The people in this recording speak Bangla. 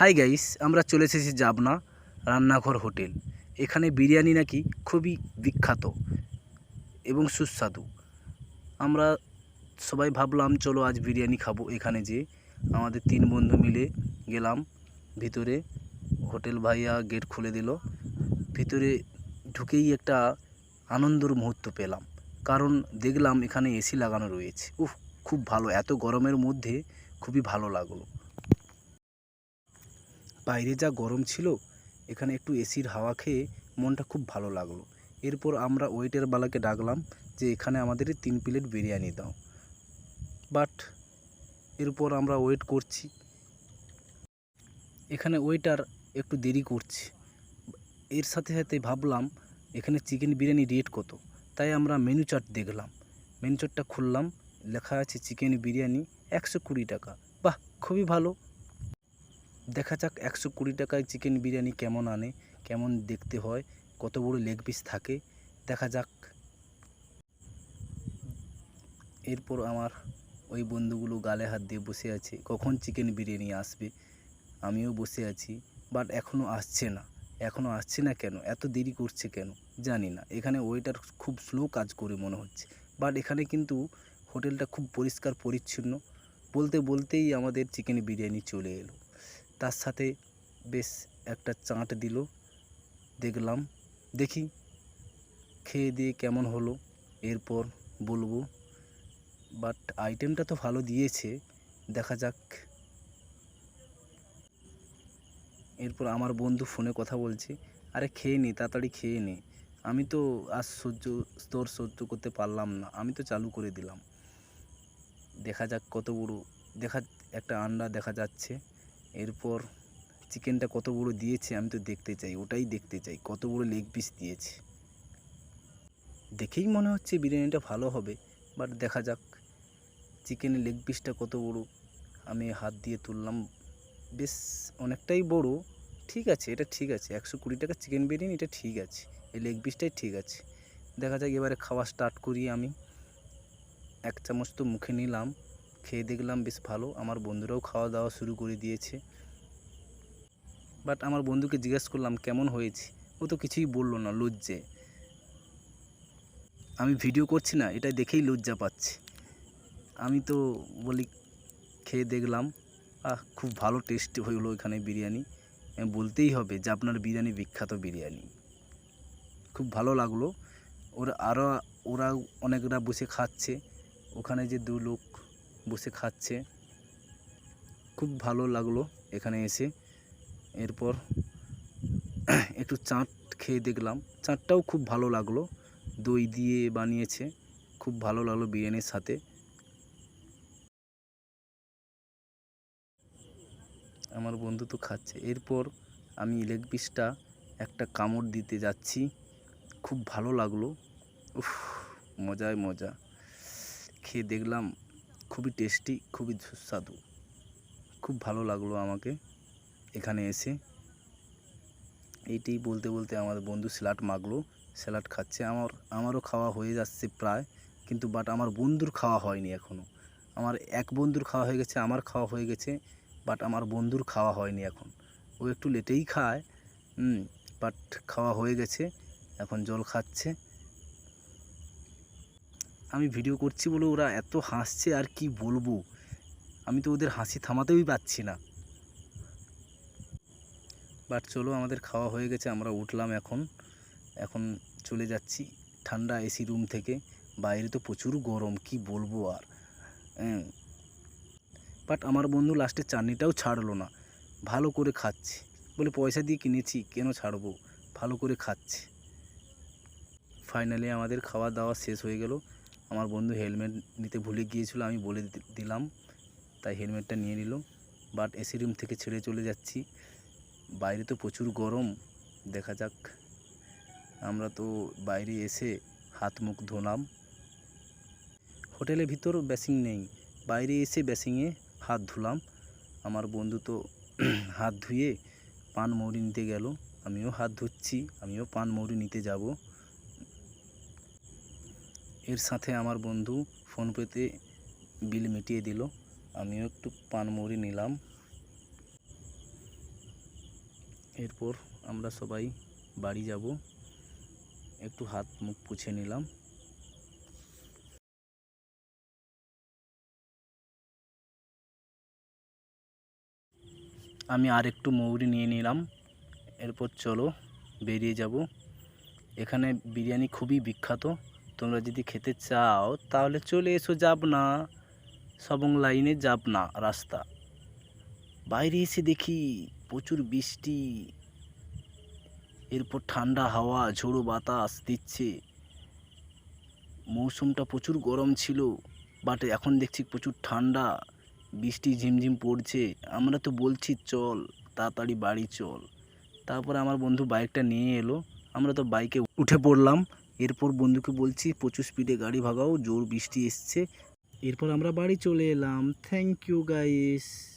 হাই গাইস, আমরা চলে এসেছি জাবনা রান্নাঘর হোটেল। এখানে বিরিয়ানি নাকি খুবই বিখ্যাত এবং সুস্বাদু। আমরা সবাই ভাবলাম, চলো আজ বিরিয়ানি খাব এখানে যে আমাদের তিন বন্ধু মিলে গেলাম, ভিতরে হোটেল ভাইয়া গেট খুলে দিল। ভিতরে ঢুকেই একটা আনন্দর মুহূর্ত পেলাম। কারণ দেখলাম এখানে এসি লাগানো রয়েছে। উফ, খুব ভালো। এত গরমের মধ্যে খুবই ভালো লাগল। বাইরে যা গরম ছিল, এখানে একটু এসির হাওয়া খেয়ে মনটা খুব ভালো লাগল। এরপর আমরা ওয়েটের বালাকে ডাকলাম যে, এখানে আমাদের তিন প্লেট বিরিয়ানি দাও। বাট এরপর আমরা ওয়েট করছি। এখানে ওয়েটার একটু দেরি করছে। এর সাথে সাথে ভাবলাম, এখানে চিকেন বিরিয়ানি রেট কত? তাই আমরা মেনু চার্ট দেখলাম। মেনু চার্টটা খুললাম, লেখা আছে চিকেন বিরিয়ানি একশো কুড়ি টাকা। বাহ, খুবই ভালো। দেখা যাক একশো কুড়ি টাকায় চিকেন বিরিয়ানি কেমন আনে, কেমন দেখতে হয়, কত বড় লেগ পিস থাকে, দেখা যাক। এরপর আমার ওই বন্ধুগুলো গালে হাত দিয়ে বসে আছে, কখন চিকেন বিরিয়ানি আসবে? আমিও বসে আছি বাট এখনও আসছে না। এখনও আসছে না কেন? এত দেরি করছে কেন? জানি না। এখানে ওয়েটার খুব স্লো কাজ করে মনে হচ্ছে। বাট এখানে কিন্তু হোটেলটা খুব পরিষ্কার, পরিচ্ছন্ন। বলতে, বলতেই আমাদের চিকেন বিরিয়ানি চলে এলো। তার সাথে বেশ একটা চাট দিল। দেখলাম, দেখি, খেয়ে দিয়ে কেমন হলো, এরপর বলব। বাট আইটেমটা তো ভালো দিয়েছে, দেখা যাক। এরপর আমার বন্ধু ফোনে কথা বলছে, আরে খেয়ে নে, তাড়াতাড়ি খেয়ে নে। আমি তো আর সহ্য, স্তর সহ্য করতে পারলাম না, আমি তো চালু করে দিলাম। দেখা যাক কত বড়, দেখা, একটা আন্ডা দেখা যাচ্ছে। এরপর চিকেনটা কত বড় দিয়েছে আমি তো দেখতে চাই, ওটাই দেখতে চাই, কত বড় লেগ পিস দিয়েছে। দেখেই মনে হচ্ছে বিরিয়ানিটা ভালো হবে বাট দেখা যাক চিকেনের লেগ পিসটা কত বড়। আমি হাত দিয়ে তুললাম, বেশ অনেকটাই বড়, ঠিক আছে, এটা ঠিক আছে, একশো কুড়ি টাকা চিকেন বিরিয়ানি, এটা ঠিক আছে, এই লেগ পিসটাই ঠিক আছে। দেখা যাক এবারে খাওয়া স্টার্ট করি আমি। এক চামচ তো মুখে নিলাম। খেয়ে দেখলাম বেশ ভালো। আমার বন্ধুরাও খাওয়া দাওয়া শুরু করে দিয়েছে। বাট আমার বন্ধুকে জিজ্ঞেস করলাম, কেমন হয়েছে? ও তো কিছুই বলল না, লজ্জে। আমি ভিডিও করছি না এটা দেখেই লজ্জা পাচ্ছে। আমি তো বলি, খেয়ে দেখলাম। আহ, খুব ভালো টেস্ট হলো এখানে বিরিয়ানি। বলতেই হবে যে আপনার বিরিয়ানি বিখ্যাত বিরিয়ানি। খুব ভালো লাগল। ওরা আরও ওরা অনেকরা বসে খাচ্ছে। ওখানে যে দু লোক বসে খাচ্ছে। খুব ভালো লাগল এখানে এসে। এরপর একটু চাট খেয়ে দেখলাম। চাটটাও খুব ভালো লাগল। দই দিয়ে বানিয়েছে। খুব ভালো লাগল বিরিয়ানির সাথে। আমার বন্ধু তো খাচ্ছে। এরপর আমি লেগ পিসটা একটা কামড় দিতে যাচ্ছি। খুব ভালো লাগল। উফ, মজায় মজা। খেয়ে দেখলাম খুবই টেস্টি, খুবই সুস্বাদু। খুব ভালো লাগল আমাকে এখানে এসে। এইটাই বলতে বলতে আমার বন্ধু স্যালাড মাগলো স্যালাড খাচ্ছে। আমার, আমারও খাওয়া হয়ে যাচ্ছে প্রায়, কিন্তু বাট আমার বন্ধুর খাওয়া হয়নি এখনও আমার এক বন্ধুর খাওয়া হয়ে গেছে, আমার খাওয়া হয়ে গেছে বাট আমার বন্ধুর খাওয়া হয়নি এখন। ও একটু লেটেই খায় বাট খাওয়া হয়ে গেছে, এখন জল খাচ্ছে। আমি ভিডিও করছি বলে ওরা এত হাসছে, আর কি বলব? আমি তো ওদের হাসি থামাতেই পাচ্ছি না। বাট চলো, আমাদের খাওয়া হয়ে গেছে, আমরা উঠলাম এখন। এখন চলে যাচ্ছি ঠান্ডা এসি রুম থেকে। বাইরে তো প্রচুর গরম, কি বলব আর? হ্যাঁ। বাট আমার বন্ধু লাস্টে চাটনিটাও ছাড়লো না। ভালো করে খাচ্ছে। বলে পয়সা দিয়ে কিনেছি, কেন ছাড়বো? ভালো করে খাচ্ছে। ফাইনালি আমাদের খাওয়া দাওয়া শেষ হয়ে গেল। আমার বন্ধু হেলমেট নিতে ভুলে গিয়েছিল, আমি বলে দিলাম। তাই হেলমেটটা নিয়ে নিল। বাট এসি রুম থেকে ছেড়ে চলে যাচ্ছি। বাইরে তো প্রচুর গরম। দেখা যাক। আমরা তো বাইরে এসে হাত মুখ ধোলাম। হোটেলের ভিতর বেসিং নেই। বাইরে এসে বেসিংয়ে হাত ধুলাম। আমার বন্ধু তো হাত ধুয়ে পান মৌরি নিতে গেল। আমিও হাত ধুচ্ছি। আমিও পান মৌরি নিতে যাব। এর সাথে আমার বন্ধু ফোনপেতে বিল মিটিয়ে দিল। আমিও একটু পান মৌরি নিলাম। এরপর আমরা সবাই বাড়ি যাব। একটু হাত মুখ পুছে নিলাম। আমি আর একটু মৌরি নিয়ে নিলাম। এরপর চলো বেরিয়ে যাব। এখানে বিরিয়ানি খুবই বিখ্যাত। তোমরা যদি খেতে চাও, তাহলে চলে এসো যাব না সবং লাইনে যাব না রাস্তা। বাইরে এসে দেখি প্রচুর বৃষ্টি। এরপর ঠান্ডা হাওয়া, ঝোড়ো বাতাস দিচ্ছে। মৌসুমটা প্রচুর গরম ছিল বাট এখন দেখছি প্রচুর ঠান্ডা। বৃষ্টি ঝিমঝিম পড়ছে। আমরা তো বলছি, চল, তাড়াতাড়ি বাড়ি চল। তারপরে আমার বন্ধু বাইকটা নিয়ে এলো। আমরা তো বাইকে উঠে পড়লাম। এরপর বন্ধুকে বলছি, প্রচুর স্পিডে গাড়ি ভাগাও, জোর বৃষ্টি এসছে। এরপর আমরা বাড়ি চলে এলাম। Thank you guys